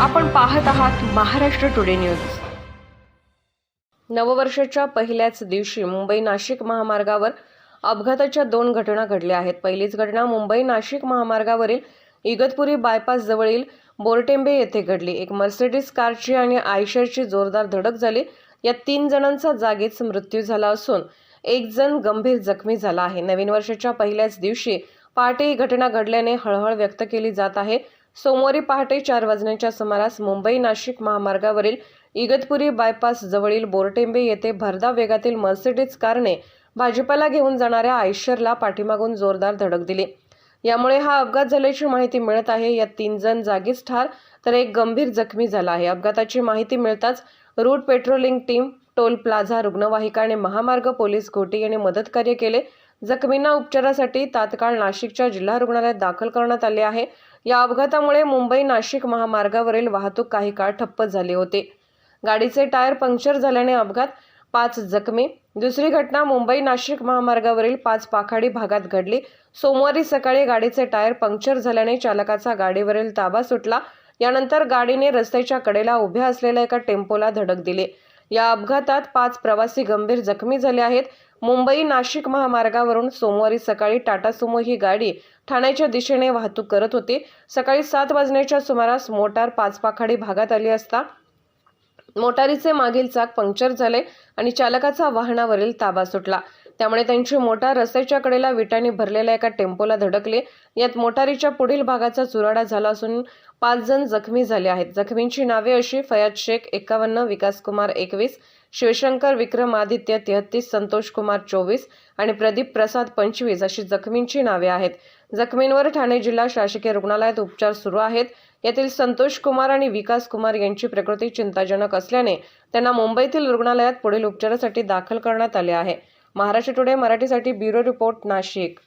आपण पाहत आहात महाराष्ट्र टुडे न्यूज नववर्षाच्या पहिल्याच दिवशी मुंबई नाशिक महामार्गावर अपघाताच्या दोन घटना घडल्या आहेत. पहिलीच घटना मुंबई नाशिक महामार्गावरील इगतपुरी बायपास जवळील बोरटेंबे येथे घडली. एक मर्सिडीज कारची आणि आयशरची जोरदार धडक झाली. या तीन जणांचा जागीच मृत्यू झाला असून एक जण गंभीर जखमी झाला आहे. नवीन वर्षाच्या पहिल्याच दिवशी पहाटे ही घटना घडल्याने हळहळ व्यक्त केली जात आहे. सोमवारी पहाटे चार वाजण्याच्या सुमारास मुंबई नाशिक महामार्गावरील इगतपुरी बायपास जवळील बोरटेंबे येथे भरधाव वेगातील मर्सिडीज कारने भाजीपाला घेऊन जाणाऱ्या आयशरला पाठीमागून जोरदार धडक दिली. यामुळे हा अपघात झाल्याची माहिती मिळत आहे. यात तीन जण जागीच ठार तर एक गंभीर जखमी झाला आहे. अपघाताची माहिती मिळताच route patrolling team toll plaza रुग्णवाहिका आणि महामार्ग पोलीस घोटी यांनी मदतकार्य केले. जखमींना उपचारासाठी तात्काळ नाशिकच्या जिल्हा रुग्णालयात दाखल करण्यात आले आहे. या अपघातामुळे मुंबई नाशिक महामार्गावरील वाहतूक काही काळ ठप्प झाली होती. गाडीचे टायर पंक्चर झाल्याने अपघात पाच जखमी. दुसरी घटना मुंबई नाशिक महामार्गावरील पाच पाखाडी भागात घडली. सोमवारी सकाळी गाडीचे टायर पंक्चर झाल्याने चालकाचा गाडीवरील ताबा सुटला. यानंतर गाडीने रस्त्याच्या कडेला उभ्या असलेल्या एका टेम्पोला धडक दिली. या अपघातात पाच प्रवासी गंभीर जखमी झाले आहेत. मुंबई नाशिक महामार्गावरून सोमवारी सकाळी टाटा सुमो ही गाडी ठाण्याच्या दिशेने वाहतूक करत होती. सकाळी सात वाजण्याच्या सुमारास मोटार पाचपाखाडी भागात आली असता मोटारीचे मागील चाक पंक्चर झाले आणि चालकाचा वाहनावरील ताबा सुटला. त्यामुळे त्यांची मोटार रस्त्याच्या कडेला विटांनी भरलेल्या एका टेम्पोला धडकले. यात मोटारीच्या पुढील भागाचा चुराडा झाला असून पाच जण जखमी झाले आहेत. जखमींची नावे अशी फयाज शेख एकावन्न विकास कुमार एकवीस शिवशंकर विक्रम आदित्य तेहतीस संतोष कुमार चोवीस आणि प्रदीप प्रसाद पंचवीस अशी जखमींची नावे आहेत. जखमींवर ठाणे जिल्हा शासकीय रुग्णालयात उपचार सुरू आहेत. यातील संतोष कुमार आणि विकास कुमार यांची प्रकृती चिंताजनक असल्याने त्यांना मुंबईतील रुग्णालयात पुढील उपचारासाठी दाखल करण्यात आले आहे. महाराष्ट्र टुडे मराठीसाठी ब्युरो रिपोर्ट नाशिक.